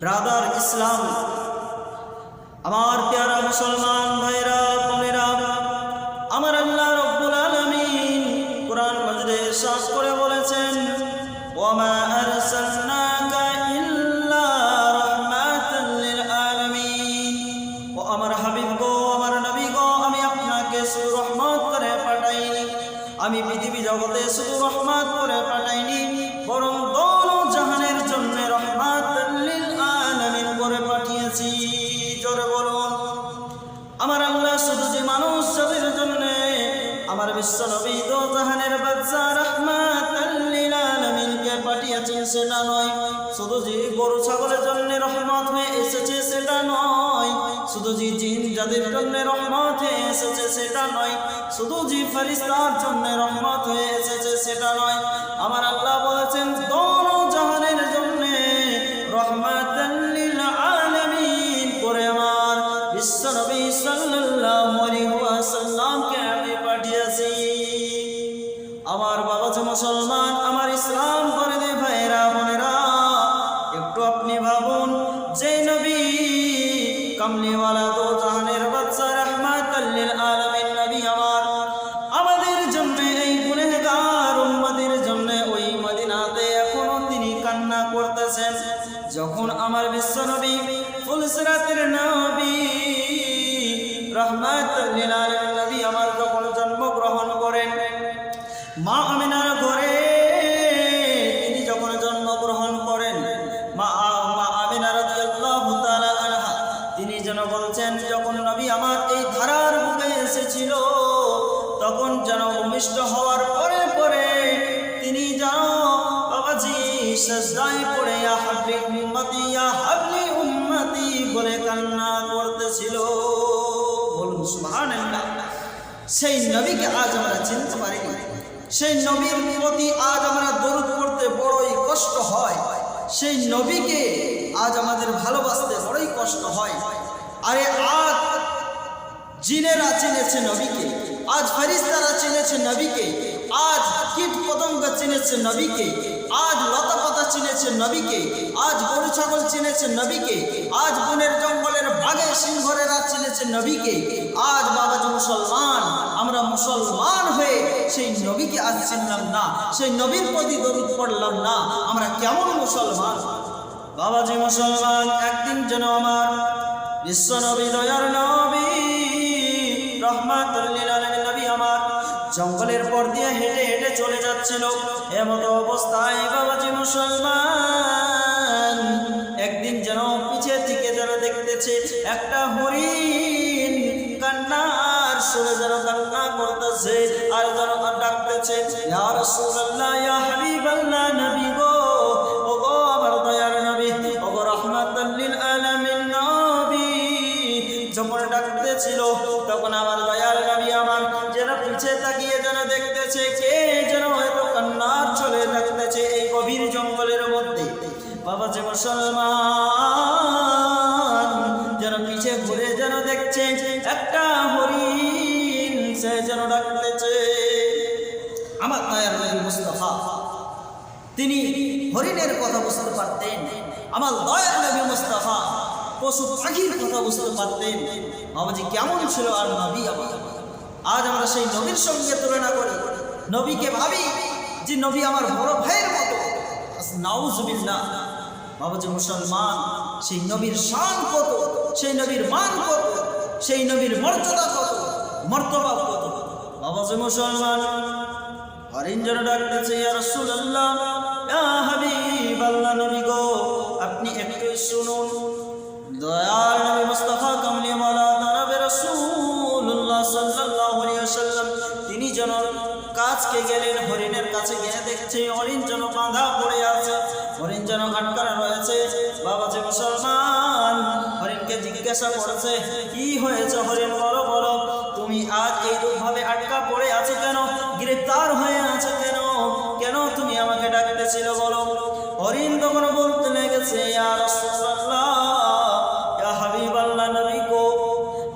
Brother ইসলাম আমার প্যারা মুসলমান ভাইরা বোনেরা জোরে বলুন। আমার আল্লাহ শুধু যে মানুষ জাতির জন্য আমার বিশ্ব নবী দো জাহানের বাচ্চা রহমাত লিল পাঠিয়েছেন, সেটা নয়। শুধু যে গরু ছাগলের জন্য রহমত হয়ে এসেছে, সেটা নয়। শুধু যে জিন যাদের জন্য রহমত হয়ে এসেছে, সেটা নয়। শুধু যে ফেরিস্তার জন্য রহমত হয়ে এসেছে, সেটা নয়। আমার আল্লাহ বলেছেন মুসলমান, আমার ইসলাম করে দে ভাইরা, বোনেরা। একটু আপনি ভাবুন, যে নবী কামলিওয়ালা দো জাহানের বাচ্চা রহমাত লিল আলামিন নবী আমার। আমাদের জন্য এই গুনেহগার উম্মতের জন্য ওই মদিনাতে এখনও তিনি কান্না করতেছেন। যখন আমার বিশ্ব নবী ফুলসরাতের নবী রহমাত লিল নবী আমার যখন জন্মগ্রহণ করেন, মা সেই নবীর প্রতি আজ আমরা দরুদ পড়তে বড়ই কষ্ট হয়। সেই নবীকে আজ আমাদের ভালোবাসতে বড়ই কষ্ট হয়। আরে আজ জিনেরা চিনেছে নবীকে, আজ ফেরিস্তারা চিনেছে নবীকে, আজ কীট পতঙ্গ চিনেছে নবীকে, আজ লতা পাতা চিনেছে নবীকে, আজ গরু ছাগল চিনেছে নবীকে, আজ বনের জঙ্গলের বাঘে সিংহরেরা চিনেছে নবীকে, আজ বাবাজি মুসলমান, আমরা মুসলমান হয়ে সেই নবীকে আজ চিনলাম না, সেই নবীর প্রতি দরুদ পড়লাম না, আমরা কেমন মুসলমান? বাবাজি মুসলমান, একদিন যেন আমার বিশ্ব নবী, দয়ার নবী নবী আমার জঙ্গলের পর দিয়ে হেঁটে হেঁটে চলে যাচ্ছিল। এমত অবস্থায় বাবাজি মুসলমান, একদিন যেন পিছে থেকে যেন দেখতেছে একটা হরিণ কান্নার সুরে যেন কান্না করতেছে আর যেন ডাকতেছে ইয়া রাসূলুল্লাহ, ইয়া নবী গো পিছে তাকিয়ে যেন দেখতেছে, কে যেন হয়তো চলে এই গভীর জঙ্গলের মধ্যে। বাবা যে মুসলমান হরিণের কথা বুঝতে পারতেন। আমার দয়ার নবী মুস্তাফা পশু পাখির কথা বুঝতে পারতেন। বাবাজি কেমন ছিল আর নবী আমার? আজ আমরা সেই নবীর সঙ্গে তুলনা করি। নবীকে ভাবি যে নবী আমার বড় ভাইয়ের মতো। নাউজুবিল্লা বাবাজি মুসলমান, সেই নবীর শান কত? সেই নবীর মান কত? সেই নবীর মর্যাদা কত? মর্তবা কত? বাবাজি মুসলমান হরিঞ্জন ডাকতেছে, ইয়া রাসূলুল্লাহ, ইয়া হাবিবাল্লাহ নবী গো, আপনি একটু শুনুন। দয়াল নবী মুস্তাফা কামলি মাওলা নবী রাসূলুল্লাহ সাল্লাল্লাহু আলাইহি ওয়াসাল্লাম, তিনি যেন কাছকে গেলেন, হরিণের কাছে গিয়ে দেখছে, হরিণ যেন বাঁধা পড়ে আছে, হরিণ যেন আটকানো রয়েছে। বাবা যে মুসলমান, হরিণকে জিজ্ঞাসা করেছে, কি হয়েছে হরিণ, বলো বলো, তুমি আজ এইরূপভাবে আটকা পড়ে আছো কেন? গ্রেপ্তার হয়ে আছো কেন? কেন তুমি আমাকে ডাকতেছিল, বলো? হরিণ তখন বলতে লেগেছে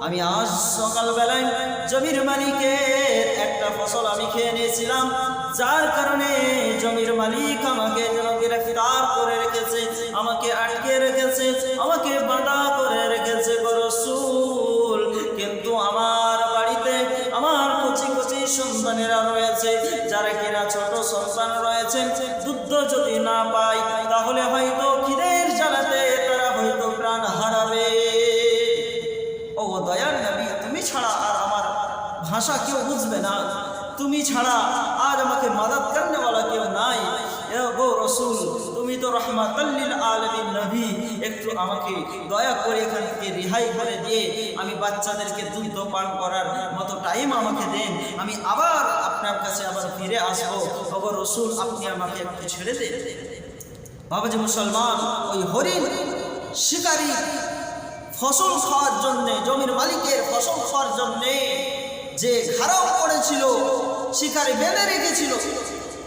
আমি আজ সকালবেলায় জমির মালিকের একটা ফসল আমি খেয়ে নিয়েছিলাম, যার কারণে জমির মালিক আমাকে গ্রেফতার করে রেখেছে, আমাকে আটকে রেখেছে ভাষা কেউ বুঝবে না। তুমি ছাড়া আজ আমাকে মাদাত করনেওয়ালা কেউ নাই। গো রসুল, তুমি তো রহমাতাল্লিল আলমিন নবী। একটু আমাকে দয়া করে এখান থেকে রিহাই করে দিয়ে আমি বাচ্চাদেরকে দুধ পান করার মতো টাইম আমাকে দেন। আমি আবার আপনার কাছে আবার ফিরে আসব। ওগো রসুল, আপনি আমাকে একটু ছেড়ে দেন বাবাজি মুসলমান, ওই হরিণ শিকারী ফসল খাওয়ার জন্যে, জমির মালিকের ফসল খাওয়ার জন্যে যে ঘাড়াও পড়েছিল শিকারি বেঁধে রেখেছিল।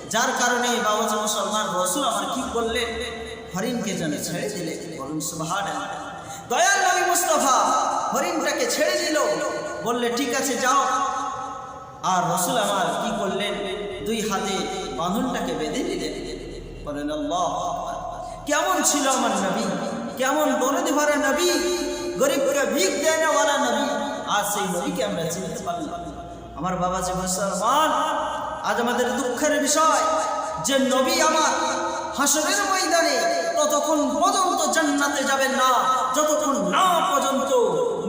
যার কারণে বাবাজি মুসলমান, রসুল আমার কি করলেন হরিণকে যেন ছেড়ে দিলে। দয়াল নবী মুস্তফা হরিণটাকে ছেড়ে দিল। বললে, ঠিক আছে, যাও। আর রসুল আমার কি করলেন? দুই হাতে বাঁধনটাকে বেঁধে দিলেন। বলেন কেমন ছিল আমার নবী? কেমন দরদি ভরা নবী? গরিবকে ভিক দেয় না নবী? আজ সেই নবীকে আমরা চিনতে পারলাম। আমার বাবা যে মুসলমান, আজ আমাদের দুঃখের বিষয় যে নবী আমার হাসরের ময়দানে ততক্ষণ পর্যন্ত জান্নাতে যাবেন না, যতক্ষণ না পর্যন্ত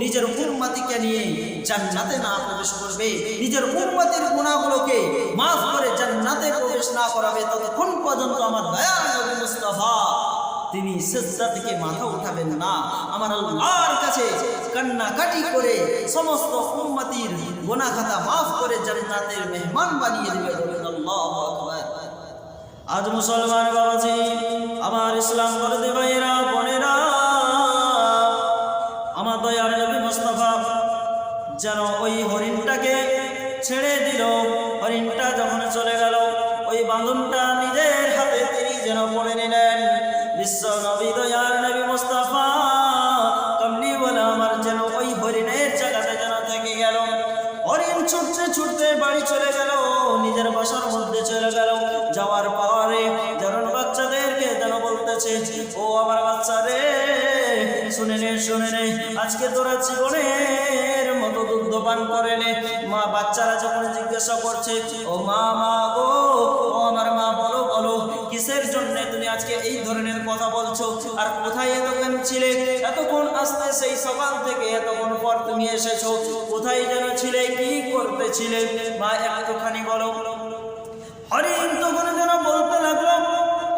নিজের উম্মাতিকে নিয়ে জান্নাতে না প্রবেশ করবে, নিজের উম্মাতের গুণাগুলোকে মাফ করে জান্নাতে প্রবেশ না করাবে, ততক্ষণ পর্যন্ত আমার দয়া নবী মুস্তাফা তিনি সেজদা থেকে মাথা উঠাবেন না। আমার আল্লাহর কাছে কান্নাকাটি করে সমস্ত উম্মতির গোনা খাতা মাফ করে জান্নাতের মেহমান বানিয়ে দেবে আল্লাহু আজ মুসলমান বাবাজি, আমার ইসলাম বলতে ভাইরা বোনেরা, আমার দয়ার নবী মুস্তাফা যেন ওই হরিণটাকে ছেড়ে দিল। হরিণটা যখন চলে গেল, ওই বাঁধনটা নিজের হাতে তিনি যেন পড়ে নিলেন। বিশ্ব নবী দয়ার নবী মুস্তাফা কমলি বলে আমার যেন ওই হরিণের জায়গাতে যেন থেকে গেল। হরিণ ছুটতে ছুটতে বাড়ি চলে গেল, নিজের বাসার মধ্যে চলে গেল। যাওয়ার পরে যেন বাচ্চাদেরকে যেন বলতেছে, ও আমার বাচ্চা রে, শুনে নে শুনে নে, আজকে তোরা জীবনের মতো দুগ্ধ পান করে নে। মা বাচ্চারা যখন জিজ্ঞাসা করছে, ও মা মা গো, ও আমার মা, বলো বলো, কিসের জন্য ধরনের কথা বলছো? আর কোথায় এতক্ষণ ছিলে? এতক্ষণ আসতে সেই সকাল থেকে এতক্ষণ পর তুমি এসেছ? কোথায় যেন ছিলে? কি করতেছিলে মা একটুখানি বলো। হরিণ তখন যেন বলতে লাগল,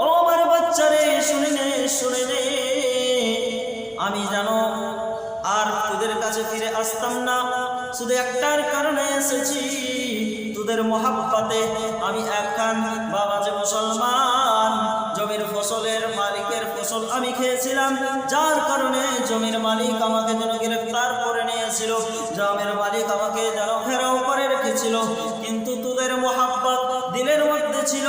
ও আমার বাচ্চারে, শুনে নে শুনে নে। আমি জানো আর তোদের কাছে ফিরে আসতাম না। শুধু একটার কারণে এসেছি। তোদের মহাব্বাতে আমি একখান বাবা যে মুসলমান। আমি যার কারণে জমির মালিক আমাকে যেন গ্রেফতার করে নিয়েছিল। জমির মালিক আমাকে যেন ঘেরাও করে রেখেছিল। কিন্তু তোদের মহাব্বত দিলের মধ্যে ছিল।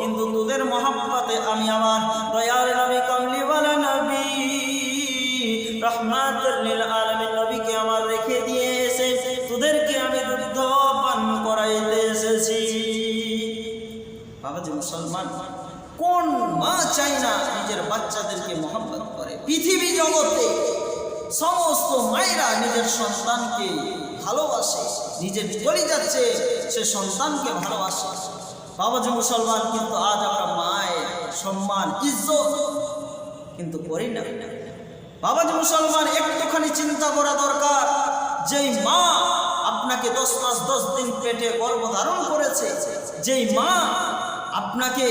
কিন্তু তোদের মহাব্বতে আমি আমার দয়ার নবী, কমলিওয়ালা নবী রহমাতুল্লিল আলামিন নবীকে আমার রেখে দিয়ে এসে তোদেরকে আমি দুগ্ধ পান করাইতে এসেছি। বাবাজি মুসলমান। কোন মা চাই না নিজের বাচ্চাদেরকে মহব্বত করে? পৃথিবী জগতে সমস্ত মায়েরা নিজের সন্তানকে ভালোবাসে, নিজের চলে যাচ্ছে, সে সন্তানকে ভালোবাসে। বাবাজি মুসলমান, কিন্তু আজ আমরা মায়ের সম্মান, ইজ্জত কিন্তু করি না। বাবাজি মুসলমান, একটুখানি চিন্তা করা দরকার। যেই মা আপনাকে দশ মাস, দশ দিন পেটে গর্ভ ধারণ করেছে, যেই মা আপনাকে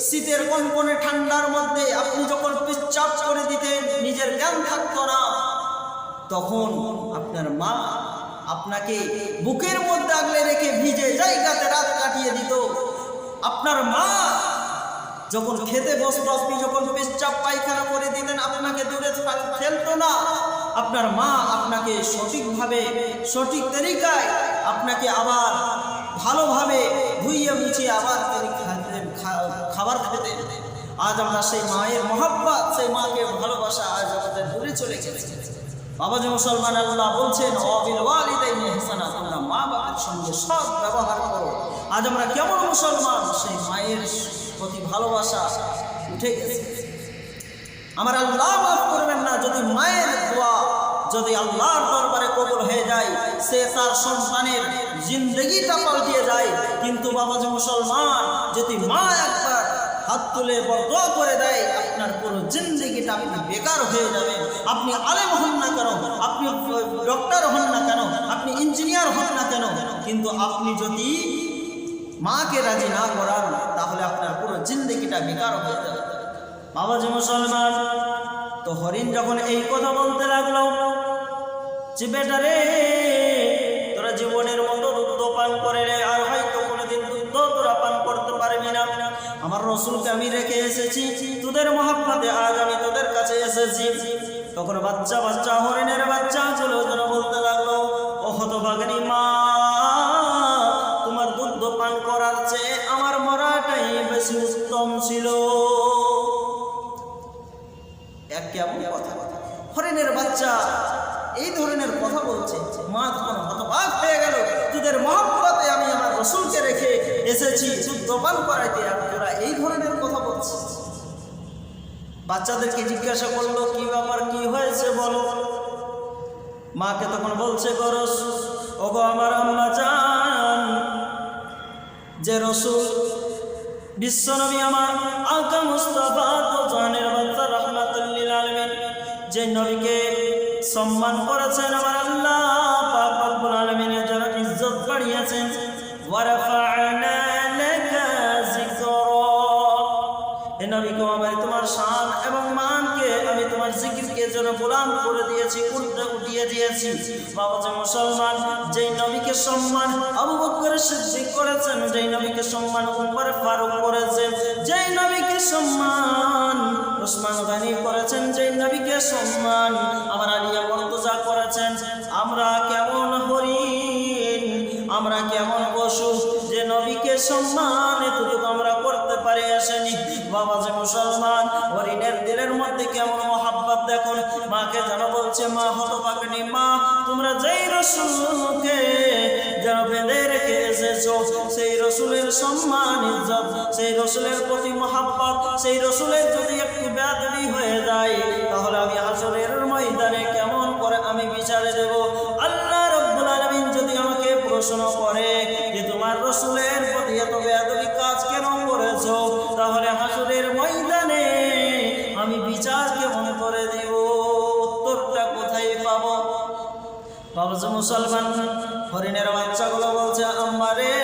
শীতের কনকনে ঠান্ডার মধ্যে আপনি যখন পিচ্চাপ করে দিতেন, নিজের জ্ঞান থাকতো না। তখন আপনার মা আপনাকে বুকের মধ্যে আগলে রেখে ভিজে জায়গাতে রাত কাটিয়ে দিত। আপনার মা যখন খেতে বসতো আপনি যখন পেশাব পায়খানা করে দিতেন আপনাকে দূরে ফেলতো না। আপনার মা আপনাকে সঠিকভাবে, সঠিক তরিকায় আপনাকে আবার ভালোভাবে ধুইয়ে মুছিয়ে আবার খা- খাবার খেতে আজ আমরা সেই মায়ের মহাব্বাত, সেই মাকে ভালোবাসা আজ আমাদের দূরে চলে গেছে। বাবাজি মুসলমান আল্লাহ বলছেন, অবিল ওয়ালিদাইনি ইহসানা তোমরা মা বাবার সঙ্গে সৎ ব্যবহার করো। আজ আমরা কেমন মুসলমান, সেই মায়ের প্রতি ভালোবাসা উঠে গেছে। আমার আল্লাহ মাফ করবেন না, যদি মায়ের দোয়া যদি আল্লাহর দরবারে কবুল হয়ে যায়, সে তার সন্তানের জিন্দগিটা পাল্টিয়ে যায়। কিন্তু বাবাজি মুসলমান যদি মা একবার হাত তুলে দোয়া করে দেয়, আপনার পুরো জিন্দগিটা আপনি বেকার হয়ে যাবে। আপনি আলেম হন না কেন? আপনি ডক্টর হন না কেন? আপনি ইঞ্জিনিয়ার হন না কেন? কিন্তু আপনি যদি মাকে রাজি না করান, তাহলে আপনার পুরো জিন্দগিটা বেকার হয়ে যাবে। বাবাজি মুসলমান, তো হরিণ যখন এই কথা বলতে লাগল যে বেটা রে। তোরা জীবনের মতো দুধ পান করে রে, আর হয়তো কোনোদিন দুধ তোরা পান করতে পারবি না। আমার রসুলকে আমি রেখে এসেছি, তোদের মহাব্বাতে আজ আমি তোদের কাছে এসেছি। তখন বাচ্চা বাচ্চা, হরিণের বাচ্চা ছিল যেন বলতে লাগল ও হতভাগিনী মা, তোমার দুধ পান করার চেয়ে আমার মরাটাই বেশি উত্তম ছিল। এক কেমন কথা। হরিণের বাচ্চা বলছে মা তখন হতবাক হয়ে গেল। তোদের মহব্বতে আমি আমার রসুলকে রেখে এসেছি দুধপান করাইতে। আর তোরা এই ধরনের কথা বলছিস। বাচ্চাদেরকে জিজ্ঞাসা করল, কি ব্যাপার, কি হয়েছে বলো? মাকে তখন বলছে গরস ওগো আমার আম্মা জান, যে রসুল বিশ্বনবী আমার আকা মুস্তাফা তো জানের বাচ্চা রহমাতুল্লিল আলমিন, যে নবীকে সম্মান করেছেন দিয়েছি যে মুসলমান, যেই নবীকে সম্মান আবু বকর সিদ্দিক করেছেন, যেই নবীকে সম্মান উমর ফারুক করেছেন, যেই নবীকে সম্মান ওসমান গানি করেছেন, যেই নবীকে সম্মান আমার আলিয়া মর্তজা করেছেন। আমরা কেমন হরিণ, আমরা কেমন পশু, যে নবীকে সম্মান এতটুকু আমরা করতে পারি আসেনি। বাবা যে মুসলমান, হরিণের দিলের মধ্যে কেমন দেখুন, মাকে যেন বলছে, মা হত পাকনি মা, তোমরা যেই রসুলকে যেন বেঁধে রেখে এসেছ, সেই রসুলের সম্মান, ইজ্জত, সেই রসুলের প্রতি মহাব্বত, সেই রসুলের যদি একটু ব্যাধি হয়ে যায়, তাহলে আমি আসলের ময়দানে কেমন করে আমি বিচারে দেব? আল্লাহ রব্বুল আলমিন যদি আমাকে প্রশ্ন করে যে তোমার রসুলের মুসলমান হরিণের বাচ্চাগুলো বলছে আমারে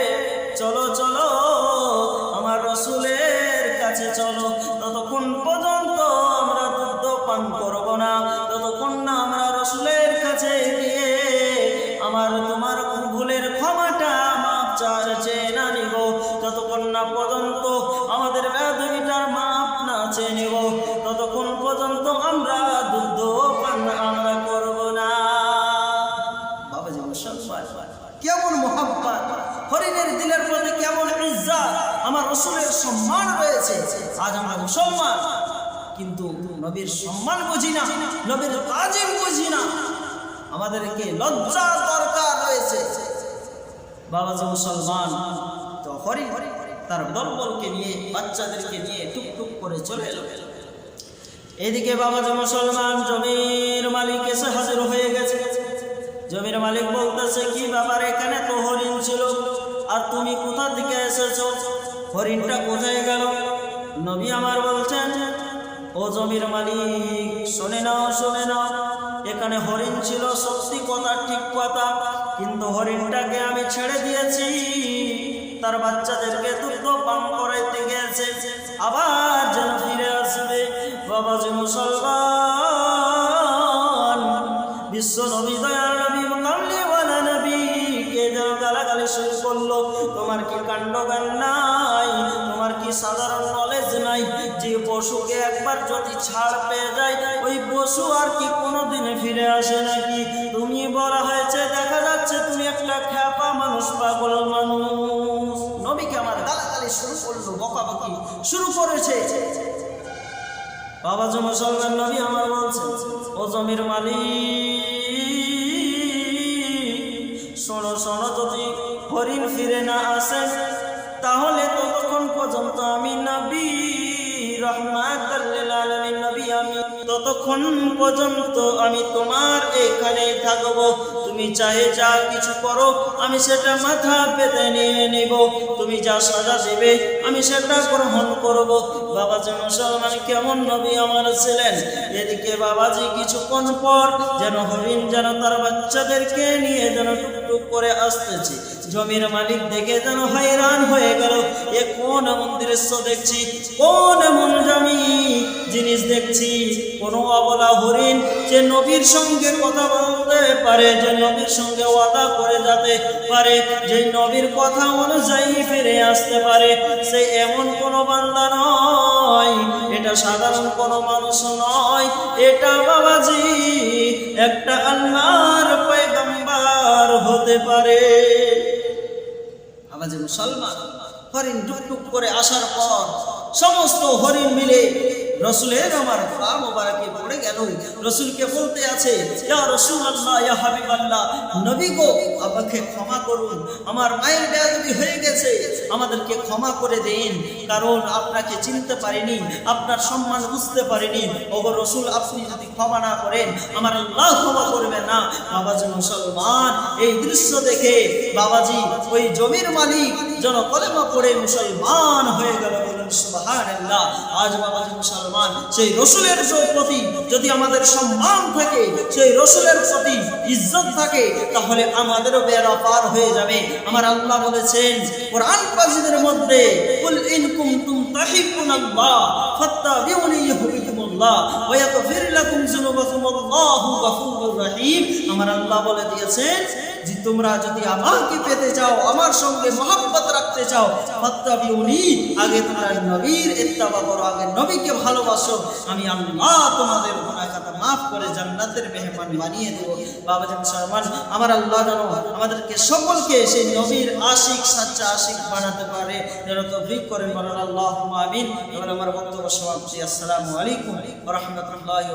চলো চলো, আমার রসুলের কাছে চলো। ততক্ষণ পর্যন্ত আমরা দুধ পান করব না। ততক্ষণ না আমরা রসুলের কাছে গিয়ে আমার তোমার ভুলের ক্ষমাটা মাপ চেয়ে নবীর সম্মান বুঝি না, নবীর তাজিম বুঝি না। আমাদেরকে লজ্জা দরকার রয়েছে। বাবা বাবাজি মুসলমান তো হরি তার দলবলকে নিয়ে, বাচ্চাদেরকে নিয়ে টুক টুক করে চলে এলো। এদিকে বাবাজি মুসলমান, জমির মালিক এসে হাজির হয়ে গেছে। জমির মালিক বলতেছে, কি ব্যাপার, এখানে তো হরিণ ছিল? আর তুমি কোথা থেকে এসেছ? হরিণটা কোথায় গেল? নবী আমার বলছেন ও জমির মালিক, শোনে নাও শোনে নাও। এখানে হরিণ ছিল, সত্যি কথা, ঠিক কথা। কিন্তু হরিণটাকে আমি ছেড়ে দিয়েছি। তার বাচ্চাদেরকে দুধ পান করাইতে গেছে আবার যেন ফিরে আসবে। বাবাজি মুসলমান, বিশ্ব নবী, দয়াল নবী কামলিওয়ালা নবী, কে যেন গালাগালি শুরু করল। তোমার কি কাণ্ড জ্ঞান নাই? তোমার কি সাধারণ নলেজ নাই? যে পশুকে ছাড় পেয়ে যায় ওই পশু আর কি কোনোদিন ফিরে আসে নাকি? তুমি বলা হয়েছে, দেখা যাচ্ছে তুমি একটা খ্যাপা মানুষ, পাগল মানুষ। নবীকে আমার শুরু করল, বকাবকি শুরু করেছে। বাবা মুসলমান নবী আমার বলছে ও জমির মালিক, শোনো শোনো, যদি হরিণ ফিরে না আসে, তাহলে ততক্ষণ পর্যন্ত আমি নবী আলামিন ততক্ষণ পর্যন্ত আমি তোমার এখানে থাকব, তুমি চাহে যা কিছু করো, আমি সেটা মাথা পেতে নিয়ে নিব। তুমি যা সাজা দেবে, আমি সেটা গ্রহণ করব। বাবাজি মুসলমান কেমন নবী আমার ছিলেন। এদিকে বাবাজি কিছুক্ষণ পর যেন হরিণ যেন তার বাচ্চাদেরকে নিয়ে যেন টুকটুক করে আসতেছে। জমির মালিক দেখে যেন হয়রান হয়ে গেল। এ কোন এমন দৃশ্য দেখছি? কোন এমন জমি জিনিস দেখছি? কোন অবলা হরিণ যে নবীর সঙ্গে কথা বলতে পারে, যে নবীর সঙ্গে ওয়াদা করে যেতে পারে, যে নবীর কথা অনুযায়ী ফিরে আসতে পারে, সে এমন কোনো বান্দা নয়। এটা সাধারণ কোনো মানুষ নয়। এটা বাবাজি একটা আল্লাহর পয়গম্বর হতে পারে। আমাদের মুসলমান হরিণ টুকটুক করে আসার পর সমস্ত হরিণ মিলে রসুলের আমার পা মোবারকে পড়ে গেল। রসুলকে বলতে আছে, ইয়া রসুল আল্লাহ ইয়া হাবিব আল্লাহ নবী গো, আমাকে ক্ষমা করুন। আমার মায়ের বেয়াদবি হয়ে গেছে। আমাদেরকে ক্ষমা করে দিন। কারণ আপনাকে চিনতে পারিনি, আপনার সম্মান বুঝতে পারিনি। ওগো রসুল, আপনি যদি ক্ষমা না করেন, আমার আল্লাহ ক্ষমা করবে না। বাবাজি মুসলমান, এই দৃশ্য দেখে বাবাজি ওই জমির মালিক যেন কলেমা পড়ে মুসলমান হয়ে গেল। বলেন, সুবহানাল্লাহ, আজ বাবাজি মুসলমান, সেই রসুলের প্রতি যদি আমাদের সম্মান থাকে, সেই রসুলের প্রতি ইজ্জত থাকে, তাহলে আমাদেরও বেড়া পার হয়ে যাবে। আমার আল্লাহ বলেছেন, কোরআন পাজিদের মধ্যে, কুল ইন কুনতুম আল্লাহ ফাত্তাবিউনি ইউহিব্বুকুমুল্লাহ ওয়া ইয়াগফির লাকুম যুনুবাকুম আল্লাহু গফুরুর রহিম। আমার আল্লাহ বলে দিয়েছেন যে, তোমরা যদি আমাকে পেতে চাও, আমার সঙ্গে মহাব্বত রাখতে চাও, ফাত্তাবিউনি, আগে তোমরা নবীর ইত্তাবা করো, আগে নবীকে ভালোবাসো। আমি আল্লাহ তোমাদের মাফ করে জান্নাতের মেহমান বানিয়ে দেব। মুসলমান আমার আল্লাহ যেন আমাদেরকে সকলকে সেই নবীর আশিক, সাচ্চা আশিক বানাতে পারে। যেন তৌফিক করেন বলেন আল্লাহ আমিন। এবার আমার বক্তব্য সমাপ্তি। আসসালামু আলাইকুম রহমতুল্লাহ